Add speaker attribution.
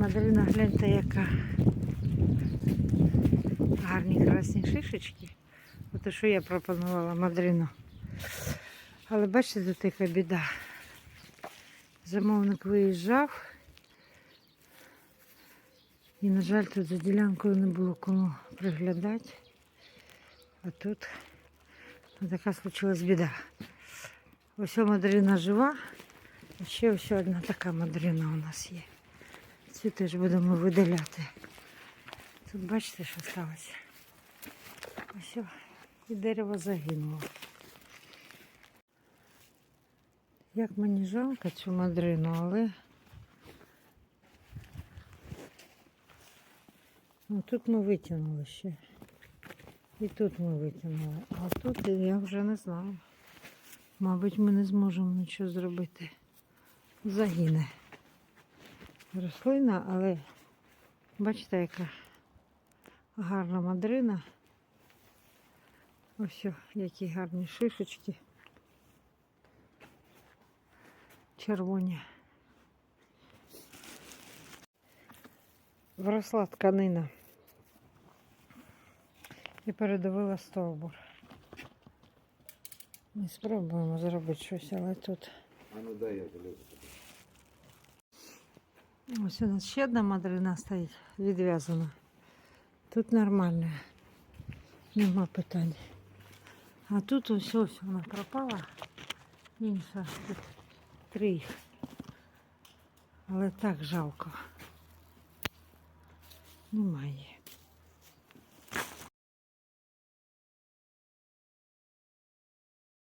Speaker 1: Мадрина, гляньте, яка гарні красні шишечки. Ото що я пропонувала мадрину. Але бачите, тут яка біда. Замовник виїжджав. І, на жаль, тут за ділянкою не було кому приглядати. А тут така случилась біда. Ось мадрина жива, а ще ось одна така мадрина у нас є. Цю теж будемо видаляти. Тут бачите, що сталося? Ось і дерево загинуло. Як мені жалко цю мадрину, але ну, тут ми витягнули ще. І тут ми витягнули. А тут я вже не знаю. Мабуть, ми не зможемо нічого зробити. Загине рослина, але бачите, яка гарна мадрина. Ось які гарні шишечки. Червоні. Вросла тканина і передавила стовбур. Ми спробуємо зробити щось, але тут.
Speaker 2: А ну дай я залезу.
Speaker 1: Ось у нас ще одна мадрина стоїть відв'язана. Тут нормально. Нема питань. А тут ось ось вона пропала. Інша тут три. їх. Але так жалко. Немає.